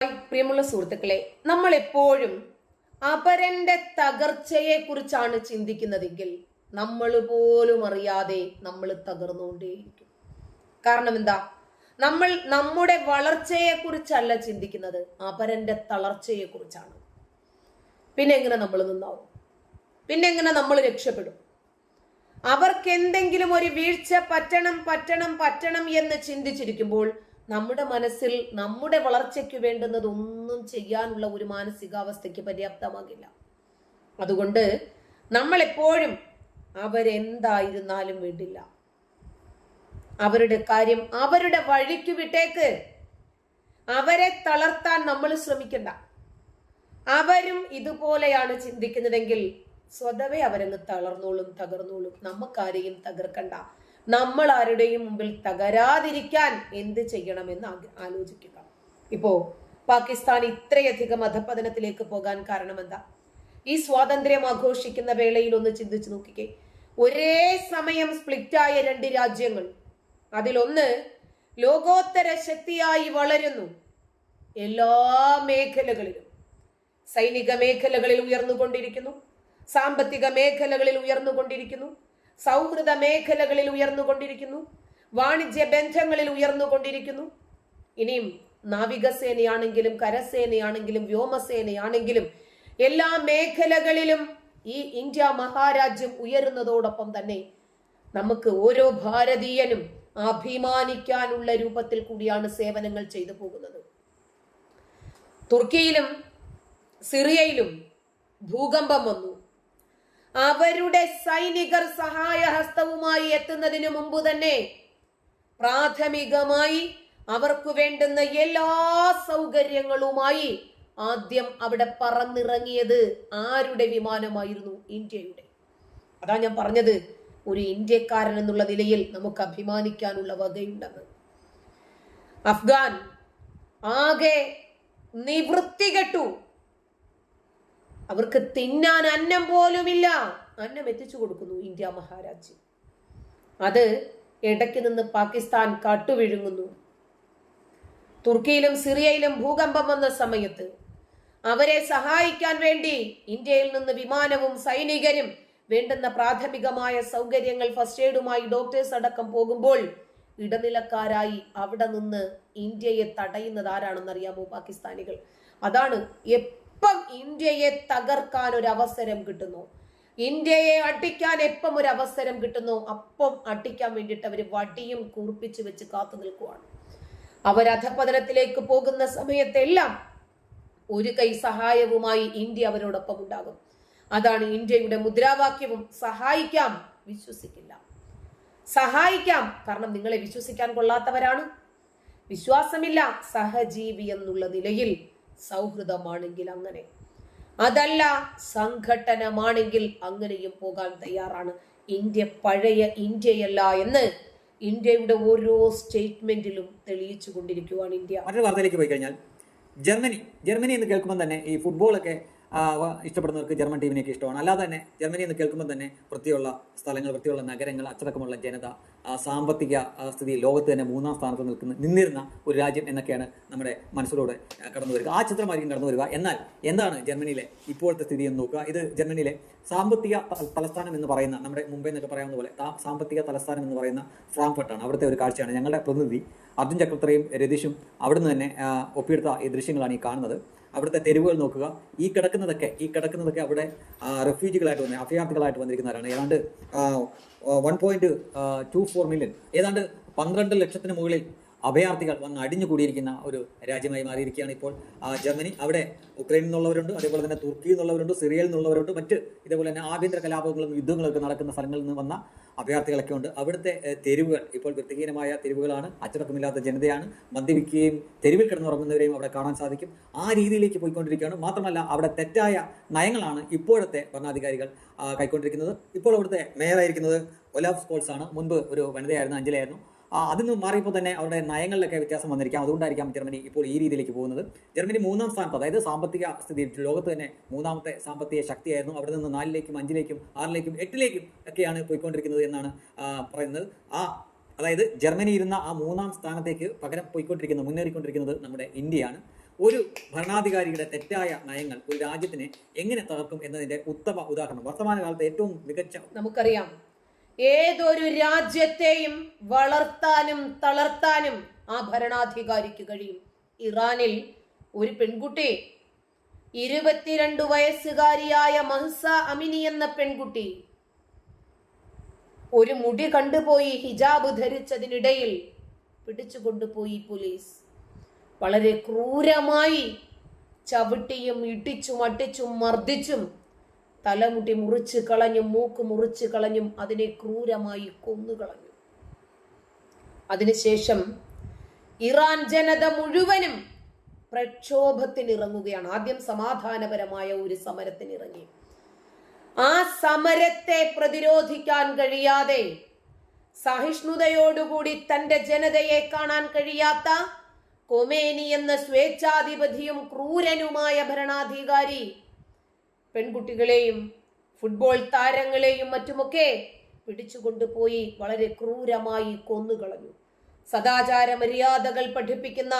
പ്രിയമുള്ള സുഹൃത്തുക്കളെ നമ്മൾ എപ്പോഴും അപരന്റെ തകർച്ചയെ കുറിച്ചാണ് ചിന്തിക്കുന്നതെങ്കിൽ നമ്മൾ പോലും അറിയാതെ നമ്മൾ തകർന്നുകൊണ്ടേയിരിക്കും. കാരണം എന്താ? നമ്മൾ നമ്മുടെ വളർച്ചയെ കുറിച്ചല്ല ചിന്തിക്കുന്നത് അപരന്റെ തളർച്ചയെ കുറിച്ചാണ് പിന്നെ എങ്ങനെ നമ്മൾ നിന്നാവും? പിന്നെ എങ്ങനെ നമ്മൾ രക്ഷപ്പെടും? അവർക്ക് എന്തെങ്കിലും ഒരു വീഴ്ച പറ്റണം പറ്റണം പറ്റണം എന്ന് ചിന്തിച്ചിരിക്കുമ്പോൾ നമ്മുടെ മനസ്സിൽ നമ്മുടെ വളർച്ചയ്ക്ക് വേണ്ടുന്നത് ഒന്നും ചെയ്യാനുള്ള ഒരു മാനസികാവസ്ഥയ്ക്ക് പര്യാപ്തമാകില്ല. അതുകൊണ്ട് നമ്മൾ എപ്പോഴും അവരെന്തായിരുന്നാലും വേണ്ടില്ല. അവരുടെ കാര്യം അവരുടെ വഴിക്ക് വിട്ടേക്ക്. അവരെ തളർത്താൻ നമ്മൾ ശ്രമിക്കണ്ട. അവരും ഇതുപോലെയാണ് ചിന്തിക്കുന്നതെങ്കിൽ സ്വതവേ അവരങ്ങ് തളർന്നോളും തകർന്നോളും. നമുക്കാരെയും തകർക്കണ്ട. നമ്മൾ ആരുടെയും മുമ്പിൽ തകരാതിരിക്കാൻ എന്ത് ചെയ്യണമെന്ന് ആലോചിക്കുക. ഇപ്പോ പാകിസ്ഥാൻ ഇത്രയധികം അധപതനത്തിലേക്ക് പോകാൻ കാരണം എന്താ ഈ സ്വാതന്ത്ര്യം ആഘോഷിക്കുന്ന വേളയിൽ ഒന്ന് ചിന്തിച്ചു നോക്കിക്കേ. ഒരേ സമയം സ്പ്ലിറ്റായ രണ്ട് രാജ്യങ്ങൾ. അതിലൊന്ന് ലോകോത്തര ശക്തിയായി വളരുന്നു. എല്ലാ മേഖലകളിലും. സൈനിക മേഖലകളിൽ ഉയർന്നുകൊണ്ടിരിക്കുന്നു. സാമ്പത്തിക മേഖലകളിൽ ഉയർന്നുകൊണ്ടിരിക്കുന്നു. സൗഹൃദ മേഖലകളിൽ ഉയർന്നുകൊണ്ടിരിക്കുന്നു. വാണിജ്യ ബന്ധങ്ങളിൽ ഉയർന്നുകൊണ്ടിരിക്കുന്നു. ഇനിയും നാവികസേനയാണെങ്കിലും കരസേനയാണെങ്കിലും വ്യോമസേനയാണെങ്കിലും എല്ലാ മേഖലകളിലും ഈ ഇന്ത്യ മഹാരാജ്യം ഉയരുന്നതോടൊപ്പം തന്നെ നമുക്ക് ഓരോ ഭാരതീയനും അഭിമാനിക്കാനുള്ള രൂപത്തിൽ കൂടിയാണ് സേവനങ്ങൾ ചെയ്തു പോകുന്നത്. തുർക്കിയിലും സിറിയയിലും ഭൂകമ്പം വന്നു. അവരുടെ സൈനികർ സഹായഹസ്തവുമായി എത്തുന്നതിനു മുമ്പ് തന്നെ പ്രാഥമികമായി അവർക്ക് വേണ്ടുന്ന എല്ലാ സൗകര്യങ്ങളുമായി ആദ്യം അവിടെ പറന്നിറങ്ങിയത് ആരുടെ വിമാനമായിരുന്നു? ഇന്ത്യയുടെ. അതാ ഞാൻ പറഞ്ഞത് ഒരു ഇന്ത്യക്കാരൻ എന്നുള്ള നിലയിൽ നമുക്ക് അഭിമാനിക്കാനുള്ള വകയുണ്ടെന്ന് അഫ്ഗാൻ ആകെ നിവൃത്തി കെട്ടു. അവർക്ക് തിന്നാൻ അന്നം പോലുമില്ല. അന്നം എത്തിച്ചു കൊടുക്കുന്നു ഇന്ത്യ മഹാരാജ്യം. അത് ഇടയ്ക്ക് നിന്ന് പാകിസ്ഥാൻ കാട്ടുവിഴുങ്ങുന്നു. തുർക്കിയിലും സിറിയയിലും ഭൂകമ്പം വന്ന സമയത്ത് അവരെ സഹായിക്കാൻ വേണ്ടി ഇന്ത്യയിൽ നിന്ന് വിമാനവും സൈനികരും വേണ്ടുന്ന പ്രാഥമികമായ സൗകര്യങ്ങൾ ഫസ്റ്റ് എയ്ഡുമായി ഡോക്ടേഴ്സ് അടക്കം പോകുമ്പോൾ ഇടനിലക്കാരായി അവിടെ നിന്ന് ഇന്ത്യയെ തടയുന്നത് ആരാണെന്ന് അറിയാമോ പാകിസ്ഥാനികൾ? അതാണ് എപ്പം ഇന്ത്യയെ തകർക്കാൻ ഒരു അവസരം കിട്ടുന്നു. ഇന്ത്യയെ അടിക്കാൻ എപ്പം ഒരു അവസരം കിട്ടുന്നു? അപ്പം അടിക്കാൻ വേണ്ടിയിട്ട് അവർ വടിയും കൂർപ്പിച്ചു വെച്ച് കാത്തു നിൽക്കുവാണ്. അവർ അധപതനത്തിലേക്ക് പോകുന്ന സമയത്തെല്ലാം ഒരു കൈ സഹായവുമായി ഇന്ത്യ അവരോടൊപ്പം ഉണ്ടാകും. അതാണ് ഇന്ത്യയുടെ മുദ്രാവാക്യവും സഹായിക്കാം വിശ്വസിക്കില്ല. സഹായിക്കാം കാരണം നിങ്ങളെ വിശ്വസിക്കാൻ കൊള്ളാത്തവരാണ്. വിശ്വാസമില്ല സഹജീവി എന്നുള്ള നിലയിൽ സൗഹൃദമാണെങ്കിൽ അങ്ങനെ. അതല്ല സംഘടനമാണെങ്കിൽ അങ്ങനെയും പോകാൻ തയ്യാറാണ്. ഇന്ത്യ പഴയ ഇന്ത്യയല്ല എന്ന് ഇന്ത്യയുടെ ഓരോ സ്റ്റേറ്റ്മെന്റിലും തെളിയിച്ചു കൊണ്ടിരിക്കുവാണ് ഇന്ത്യ. മറ്റൊരു വാർത്തയിലേക്ക് പോയി കഴിഞ്ഞാൽ ജർമ്മനി ജർമ്മനി എന്ന് കേൾക്കുമ്പോൾ തന്നെ ഈ ഫുട്ബോളൊക്കെ ഇഷ്ടപ്പെടുന്നവർക്ക് ജർമ്മൻ ടീമിനെയൊക്കെ ഇഷ്ടമാണ്. അല്ലാതെ തന്നെ ജർമ്മനി എന്ന് കേൾക്കുമ്പോൾ തന്നെ വൃത്തിയുള്ള സ്ഥലങ്ങൾ വൃത്തിയുള്ള നഗരങ്ങൾ അച്ചടക്കമുള്ള ജനത സാമ്പത്തിക സ്ഥിതി ലോകത്ത് തന്നെ മൂന്നാം സ്ഥാനത്ത് നിൽക്കുന്ന നിന്നിരുന്ന ഒരു രാജ്യം എന്നൊക്കെയാണ് നമ്മുടെ മനസ്സിലൂടെ കടന്നു വരിക. ആ ചിത്രമായിരിക്കും കടന്നു വരിക. എന്നാൽ എന്താണ് ജർമ്മനിയിലെ ഇപ്പോഴത്തെ സ്ഥിതി എന്ന് നോക്കുക? ഇത് ജർമ്മനിയിലെ സാമ്പത്തിക തലസ്ഥാനം എന്ന് പറയുന്ന നമ്മുടെ മുംബൈ എന്നൊക്കെ പറയാവുന്ന പോലെ സാമ്പത്തിക തലസ്ഥാനം എന്ന് പറയുന്ന ഫ്രാങ്ക്ഫർട്ടാണ്. അവിടുത്തെ ഒരു കാഴ്ചയാണ്. ഞങ്ങളുടെ പ്രതിനിധി അർജുൻ ചക്രത്രയും രതീഷും അവിടുന്ന് തന്നെ ഒപ്പിയെടുത്ത ഈ ദൃശ്യങ്ങളാണ് ഈ കാണുന്നത്. അവിടുത്തെ തെരുവുകൾ നോക്കുക. ഈ കിടക്കുന്നതൊക്കെ ഈ കിടക്കുന്നതൊക്കെ അവിടെ റെഫ്യൂജികളായിട്ട് വന്ന അഭയാർത്ഥികളായിട്ട് വന്നിരിക്കുന്നവരാണ്. ഏതാണ്ട് one point two four million ഏതാണ്ട് പന്ത്രണ്ട് ലക്ഷത്തിന് മുകളിൽ അഭയാർത്ഥികൾ വന്ന് അടിഞ്ഞു കൂടിയിരിക്കുന്ന ഒരു രാജ്യമായി മാറിയിരിക്കുകയാണ് ഇപ്പോൾ ജർമ്മനി. അവിടെ ഉക്രൈനിൽ നിന്നുള്ളവരുണ്ട് അതേപോലെ തന്നെ തുർക്കിയിൽ നിന്നുള്ളവരുണ്ട് സിറിയയിൽ നിന്നുള്ളവരുണ്ട് മറ്റ് ഇതേപോലെ തന്നെ ആഭ്യന്തര കലാപങ്ങളും യുദ്ധങ്ങളൊക്കെ നടക്കുന്ന സ്ഥലങ്ങളിൽ നിന്ന് വന്ന അഭയാർത്ഥികളൊക്കെ ഉണ്ട്. അവിടുത്തെ തെരുവുകൾ ഇപ്പോൾ വൃത്തിഹീനമായ തെരുവുകളാണ് അച്ചടക്കമില്ലാത്ത ജനതയാണ്. മദ്യപിക്കുകയും തെരുവിൽ കിടന്നുറങ്ങുന്നവരെയും അവിടെ കാണാൻ സാധിക്കും. ആ രീതിയിലേക്ക് പോയിക്കൊണ്ടിരിക്കുകയാണ്. മാത്രമല്ല അവിടെ തെറ്റായ നയങ്ങളാണ് ഇപ്പോഴത്തെ ഭരണാധികാരികൾ കൈക്കൊണ്ടിരിക്കുന്നത്. ഇപ്പോൾ അവിടുത്തെ മേയറായിരിക്കുന്നത് ഒലാഫ് സ്കോൾസ് ആണ്. മുൻപ് ഒരു വനിതയായിരുന്നു അഞ്ചലായിരുന്നു അതിൽ മാറിയപ്പോൾ തന്നെ അവരുടെ നയങ്ങളിലൊക്കെ വ്യത്യാസം വന്നിരിക്കാം. അതുകൊണ്ടായിരിക്കാം ജർമ്മനി ഇപ്പോൾ ഈ രീതിയിലേക്ക് പോകുന്നത്. ജർമ്മനി മൂന്നാം സ്ഥാനത്ത് അതായത് സാമ്പത്തിക സ്ഥിതി ലോകത്ത് തന്നെ മൂന്നാമത്തെ സാമ്പത്തിക ശക്തിയായിരുന്നു. അവിടെ നിന്ന് നാലിലേക്കും അഞ്ചിലേക്കും ആറിലേക്കും എട്ടിലേക്കും ഒക്കെയാണ് പോയിക്കൊണ്ടിരിക്കുന്നത് എന്നാണ് പറയുന്നത്. ആ അതായത് ജർമ്മനി ഇരുന്ന ആ മൂന്നാം സ്ഥാനത്തേക്ക് പകരം പോയിക്കൊണ്ടിരിക്കുന്നത് മുന്നേറിക്കൊണ്ടിരിക്കുന്നത് നമ്മുടെ ഇന്ത്യയാണ്. ഒരു ഭരണാധികാരിയുടെ തെറ്റായ നയങ്ങൾ ഒരു രാജ്യത്തിനെ എങ്ങനെ തകർക്കും എന്നതിന്റെ ഉത്തമ ഉദാഹരണം. വർത്തമാനകാലത്തെ ഏറ്റവും മികച്ച നമുക്കറിയാം. ഏതൊരു രാജ്യത്തെയും വളർത്താനും തളർത്താനും ആ ഭരണാധികാരിക്ക് കഴിയും. ഇറാനിൽ ഒരു പെൺകുട്ടി ഇരുപത്തിരണ്ട് വയസ്സുകാരിയായ മഹ്സ അമിനി എന്ന പെൺകുട്ടി ഒരു മുടി കണ്ടുപോയി ഹിജാബ് ധരിച്ചതിനിടയിൽ പിടിച്ചുകൊണ്ടുപോയി പോലീസ്. വളരെ ക്രൂരമായി ചവിട്ടിയും ഇടിച്ചും അട്ടിച്ചും മർദ്ദിച്ചും തലമുടി മുറിച്ച് കളഞ്ഞും മൂക്ക് മുറിച്ച് കളഞ്ഞും അതിനെ ക്രൂരമായി കൊന്നുകളഞ്ഞു. അതിനുശേഷം ഇറാൻ ജനത മുഴുവനും പ്രക്ഷോഭത്തിനിറങ്ങുകയാണ്. ആദ്യം സമാധാനപരമായ ഒരു സമരത്തിനിറങ്ങി. ആ സമരത്തെ പ്രതിരോധിക്കാൻ കഴിയാതെ സഹിഷ്ണുതയോടുകൂടി തന്റെ ജനതയെ കാണാൻ കഴിയാത്ത കൊമേനി എന്ന സ്വേച്ഛാധിപതിയും ക്രൂരനുമായ ഭരണാധികാരി പെൺകുട്ടികളെയും ഫുട്ബോൾ താരങ്ങളെയും മറ്റുമൊക്കെ പിടിച്ചുകൊണ്ടുപോയി വളരെ ക്രൂരമായി കൊന്നുകളഞ്ഞു. സദാചാര മര്യാദകൾ പഠിപ്പിക്കുന്ന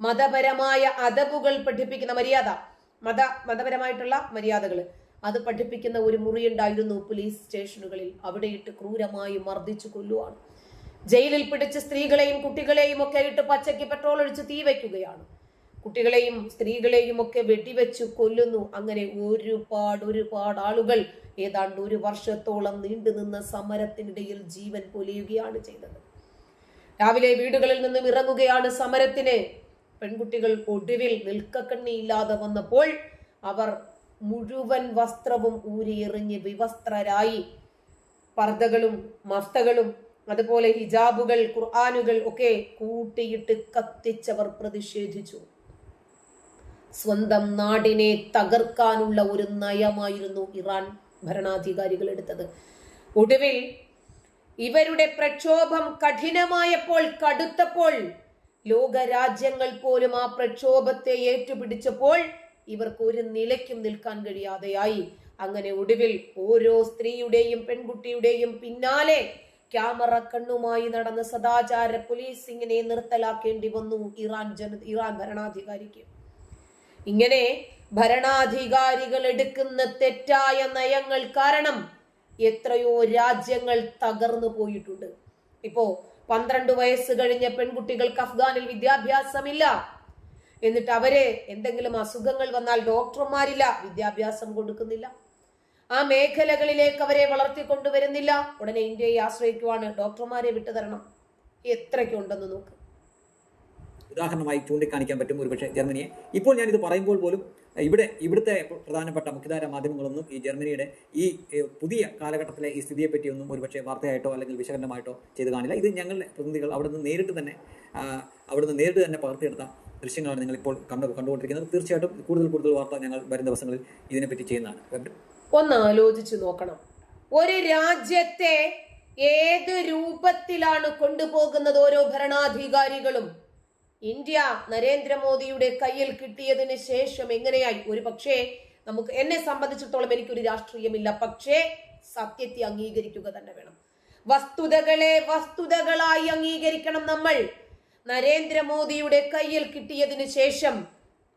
മതപരമായ അതവുകൾ പഠിപ്പിക്കുന്ന മര്യാദ മത മതപരമായിട്ടുള്ള മര്യാദകൾ അത് പഠിപ്പിക്കുന്ന ഒരു മുറിയുണ്ടായിരുന്നു പോലീസ് സ്റ്റേഷനുകളിൽ. അവിടെയിട്ട് ക്രൂരമായി മർദ്ദിച്ചു കൊല്ലുവാണ്. ജയിലിൽ പിടിച്ച് സ്ത്രീകളെയും കുട്ടികളെയും ഒക്കെ ഇട്ട് പച്ചയ്ക്ക് പെട്രോൾ ഒഴിച്ച് തീ വയ്ക്കുകയാണ്. കുട്ടികളെയും സ്ത്രീകളെയും ഒക്കെ വെടിവെച്ചു കൊല്ലുന്നു. അങ്ങനെ ഒരുപാട് ഒരുപാട് ആളുകൾ ഏതാണ്ട് ഒരു വർഷത്തോളം നീണ്ടുനിന്ന സമരത്തിനിടയിൽ ജീവൻ പൊലിയുകയാണ് ചെയ്തത്. രാവിലെ വീടുകളിൽ നിന്നും ഇറങ്ങുകയാണ് സമരത്തിന്. പെൺകുട്ടികൾ ഒടുവിൽ നിൽക്കക്കണ്ണിയില്ലാതെ വന്നപ്പോൾ അവർ മുഴുവൻ വസ്ത്രവും ഊരിയെറിഞ്ഞ് വിവസ്ത്രരായി. പർദ്ദകളും മഫ്തകളും അതുപോലെ ഹിജാബുകൾ ഖുർആാനുകൾ ഒക്കെ കൂട്ടിയിട്ട് കത്തിച്ചവർ പ്രതിഷേധിച്ചു. സ്വന്തം നാടിനെ തകർക്കാനുള്ള ഒരു നയമായിരുന്നു ഇറാൻ ഭരണാധികാരികൾ എടുത്തത്. ഒടുവിൽ ഇവരുടെ പ്രക്ഷോഭം കഠിനമായപ്പോൾ കടുത്തപ്പോൾ ലോകരാജ്യങ്ങൾ പോലും ആ പ്രക്ഷോഭത്തെ ഏറ്റുപിടിച്ചപ്പോൾ ഇവർക്ക് ഒരു നിലയ്ക്കും നിൽക്കാൻ കഴിയാതെയായി. അങ്ങനെ ഒടുവിൽ ഓരോ സ്ത്രീയുടെയും പെൺകുട്ടിയുടെയും പിന്നാലെ ക്യാമറ കണ്ണുമായി നടന്ന സദാചാര പോലീസിങ്ങിനെ നിർത്തലാക്കേണ്ടി വന്നു ഇറാൻ ജന ഇറാൻ ഭരണാധികാരിക്ക്. ഇങ്ങനെ ഭരണാധികാരികൾ എടുക്കുന്ന തെറ്റായ നയങ്ങൾ കാരണം എത്രയോ രാജ്യങ്ങൾ തകർന്നു പോയിട്ടുണ്ട്. ഇപ്പോ പന്ത്രണ്ട് വയസ്സ് കഴിഞ്ഞ പെൺകുട്ടികൾക്ക് അഫ്ഗാനിൽ വിദ്യാഭ്യാസമില്ല. എന്നിട്ട് അവരെ എന്തെങ്കിലും അസുഖങ്ങൾ വന്നാൽ ഡോക്ടർമാരില്ല വിദ്യാഭ്യാസം കൊടുക്കുന്നില്ല. ആ മേഖലകളിലേക്ക് അവരെ വളർത്തിക്കൊണ്ടുവരുന്നില്ല ഉടനെ ഇന്ത്യയെ ആശ്രയിക്കുവാണ് ഡോക്ടർമാരെ വിട്ടുതരണം. എത്രയ്ക്കുണ്ടെന്ന് നോക്ക്. ഉദാഹരണമായി ചൂണ്ടിക്കാണിക്കാൻ പറ്റും ഒരുപക്ഷെ ജർമ്മനിയെ. ഇപ്പോൾ ഞാനിത് പറയുമ്പോൾ പോലും ഇവിടെ ഇവിടുത്തെ പ്രധാനപ്പെട്ട മുഖ്യധാര മാധ്യമങ്ങളൊന്നും ഈ ജർമ്മനിയുടെ ഈ പുതിയ കാലഘട്ടത്തിലെ ഈ സ്ഥിതിയെപ്പറ്റിയൊന്നും ഒരുപക്ഷെ വാർത്തയായിട്ടോ അല്ലെങ്കിൽ വിശകലനമായിട്ടോ ചെയ്ത് കാണില്ല. ഇത് ഞങ്ങളുടെ പ്രതിനിധികൾ അവിടെ നിന്ന് നേരിട്ട് തന്നെ അവിടെ നിന്ന് നേരിട്ട് തന്നെ പകർത്തിയെടുത്ത ദൃശ്യങ്ങളാണ് നിങ്ങൾ ഇപ്പോൾ കണ്ടു കണ്ടുകൊണ്ടിരിക്കുന്നത്. തീർച്ചയായിട്ടും കൂടുതൽ കൂടുതൽ വാർത്ത ഞങ്ങൾ വരുന്ന ദിവസങ്ങളിൽ ഇതിനെപ്പറ്റി ചെയ്യുന്നതാണ്. ഒന്ന് ആലോചിച്ച് നോക്കണം. ഒരു രാജ്യത്തെ ഏത് രൂപത്തിലാണ് കൊണ്ടുപോകുന്നത് ഓരോ ഭരണാധികാരികളും? ഇന്ത്യ നരേന്ദ്രമോദിയുടെ കയ്യിൽ കിട്ടിയതിന് ശേഷം എങ്ങനെയായി? ഒരു പക്ഷേ നമുക്ക് എന്നെ സംബന്ധിച്ചിടത്തോളം എനിക്കൊരു രാഷ്ട്രീയമില്ല. പക്ഷേ സത്യത്തെ അംഗീകരിക്കുക തന്നെ വേണം. വസ്തുതകളെ വസ്തുതകളായി അംഗീകരിക്കണം നമ്മൾ. നരേന്ദ്രമോദിയുടെ കയ്യിൽ കിട്ടിയതിന് ശേഷം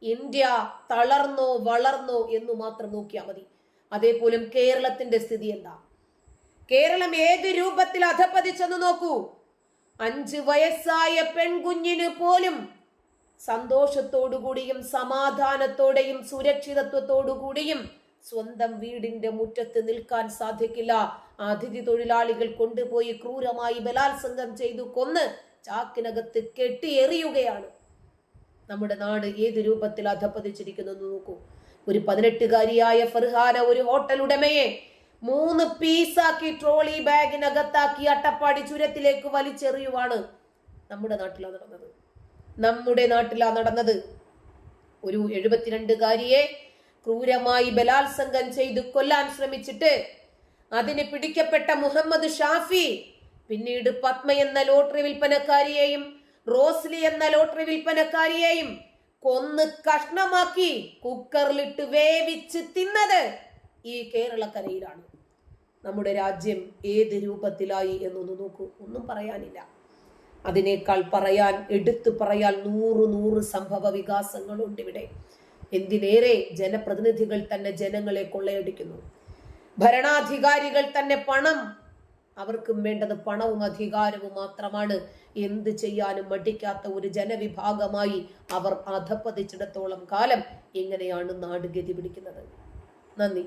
ഇന്ത്യ തളർന്നോ വളർന്നോ എന്ന് മാത്രം നോക്കിയാൽ മതി. അതേപോലും കേരളത്തിന്റെ സ്ഥിതി എന്താ കേരളം ഏത് രൂപത്തിൽ അധപ്പതിച്ചെന്ന് നോക്കൂ. അഞ്ച് വയസ്സായ പെൺകുഞ്ഞിന് പോലും സന്തോഷത്തോടുകൂടിയും സമാധാനത്തോടെയും സുരക്ഷിതത്വത്തോടുകൂടിയും സ്വന്തം വീടിന്റെ മുറ്റത്ത് നിൽക്കാൻ സാധിക്കില്ല. അതിഥി തൊഴിലാളികൾ കൊണ്ടുപോയി ക്രൂരമായി ബലാത്സംഗം ചെയ്തു കൊന്ന് ചാക്കിനകത്ത് കെട്ടിയെറിയുകയാണ് നമ്മുടെ നാട് ഏത് രൂപത്തിൽ അധപ്പതിച്ചിരിക്കുന്നു നോക്കൂ. ഒരു പതിനെട്ടുകാരിയായ ഫർഹാന ഒരു ഹോട്ടൽ ഉടമയെ മൂന്ന് പീസാക്കി ട്രോളി ബാഗിനകത്താക്കി അട്ടപ്പാടി ചുരത്തിലേക്ക് വലിച്ചെറിയുവാണ് നമ്മുടെ നാട്ടിലാ നടന്നത്. നമ്മുടെ നാട്ടിലാ നടന്നത്. ഒരു എഴുപത്തിരണ്ടുകാരിയെ ക്രൂരമായി ബലാത്സംഗം ചെയ്ത് കൊല്ലാൻ ശ്രമിച്ചിട്ട് അതിന് പിടിക്കപ്പെട്ട മുഹമ്മദ് ഷാഫി പിന്നീട് പത്മ എന്ന ലോട്ടറി വിൽപ്പനക്കാരിയെയും റോസ്ലി എന്ന ലോട്ടറി വിൽപ്പനക്കാരിയെയും കൊന്ന് കഷ്ണമാക്കി കുക്കറിലിട്ട് വേവിച്ച് തിന്നത് ഈ കേരളക്കരയിലാണ്. നമ്മുടെ രാജ്യം ഏത് രൂപത്തിലായി എന്നൊന്ന് നോക്കൂ. ഒന്നും പറയാനില്ല. അതിനേക്കാൾ പറയാൻ എടുത്തു പറയാൻ നൂറ് നൂറ് സംഭവ വികാസങ്ങളുണ്ട് ഇവിടെ. എന്തിനേറെ ജനപ്രതിനിധികൾ തന്നെ ജനങ്ങളെ കൊള്ളയടിക്കുന്നു. ഭരണാധികാരികൾ തന്നെ പണം. അവർക്കും വേണ്ടത് പണവും അധികാരവും മാത്രമാണ്. എന്ത് ചെയ്യാനും മടിക്കാത്ത ഒരു ജനവിഭാഗമായി അവർ അധപ്പതിച്ചിടത്തോളം കാലം ഇങ്ങനെയാണ് നാട് ഗതി പിടിക്കുന്നത്. നന്ദി.